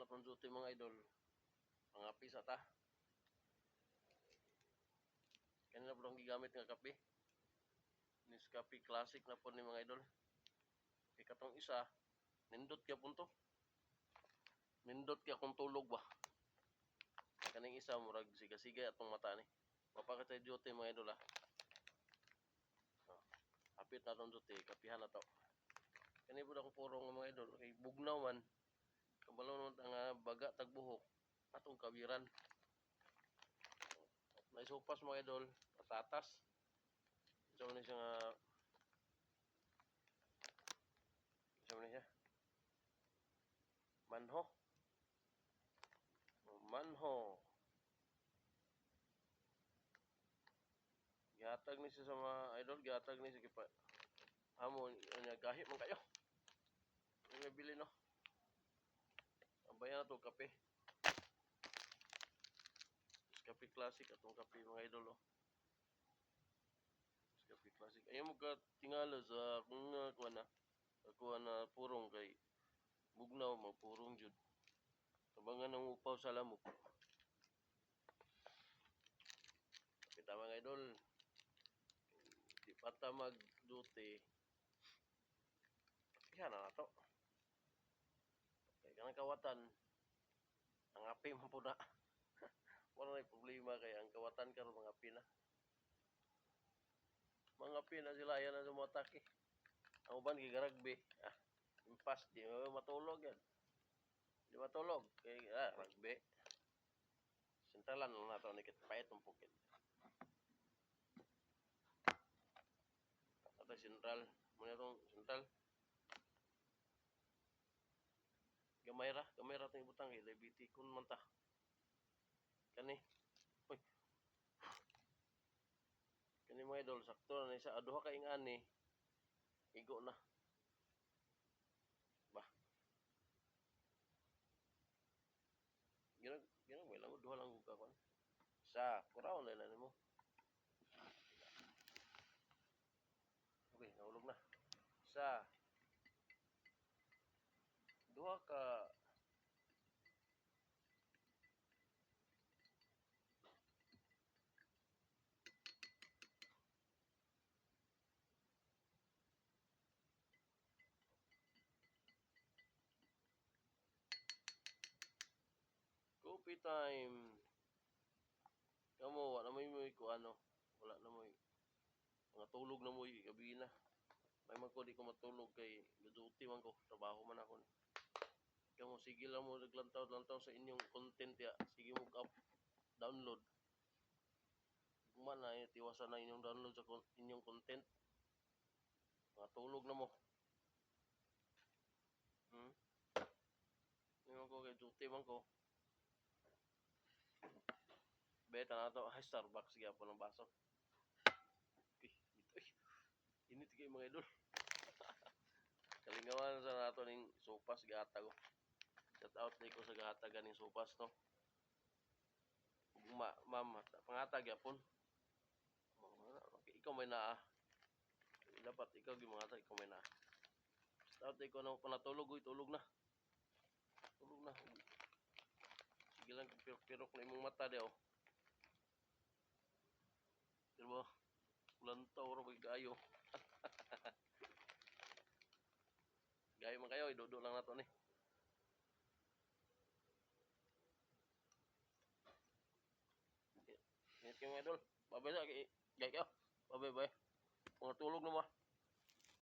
na itong duty mga idol. Mga pisa ta. Kanina po gigamit nga kape. Nescafe Classic na po ni mga idol. Ikatong isa, nindot kaya punto. Nindot kaya kung tulog ba. Kaning isa, murag siga-siga atong mata ni. Mapakatay duty mga idol ah. Oh, Hapit na itong duty, kapihan na to. Kani po akong purong mga idol. Kay bugnaw man. Kabalaw naman ang ah, baga tagbuhok. Atong kawiran. Naisupas mga idol. Patatas. Mo na siya nga. Mo na siya. Manho. Manho. Gihatag ni siya sa mga idol. Gihatag ni siya kipa. Amo, niya gahi man kayo. Yung may bili no. Bayan na to kape. Kape classic atong kape mga idol oh. Kape classic. Ayaw mo ka tingala sa kung uh, kuha na. Kuha na purong kay bugnaw magpurong jud. Tabangan ng upaw sa lamok. Kita mga idol. Di pata magduti. Yan na to. Kanang kawatan. Ang api man po na. Wala na problema kaya ang kawatan karon mga api na. Mga api na sila yan na sumatake. Ang uban gigaragbi. Ah, impas di matulog yan. Di matulog. Kaya ah, rugby. Sintalan lang nato ni kitpait ng pukit. Ito sentral. Itong sentral. Gamay ra, gamay ra tong ibutang kay diabetes kun man ta. Kani. Uy. Kani mga idol sakto na sa aduha ka ing ani. Igo na. Ba. Gina gina may lang duha lang ka kon. Sa kuraw na lang mo. Okay, nahulog na. Sa duha ka Coffee time. Kamu wala mo ko ano, wala na mo mga tulog na mo gabi na. May man ko di ko matulog kay gaduti man ko, trabaho man ako. Kamu sige lang mo naglantaw-lantaw sa inyong content ya. Sige mo up download. Man na tiwasan na inyong download sa inyong content. Mga tulog na mo. Hmm? Ngayon ko kay duty man ko. Beta na to. Ay, Starbucks gyapon ng baso. Uy, ito ay. Init kayo mga idol. Kalingawan sa nato ning sopas gata ko. Shout out ni ko sa gata ganing sopas no. Ma ma'am, pangatag yapon. Okay, ikaw may naa. Dapat ikaw gimangatag, ikaw may naa. Shout out ni ko na panatulog, uy, tulog na. Tulog na. Sige lang, pirok-pirok na imong mata daw. Diba? Lantaw ro kay gayo. gayo man kayo, idudo lang nato ni. Ingat kayo mga idol. Babay sa kay gayo. Babay bye. Mga tulog na mo. ah.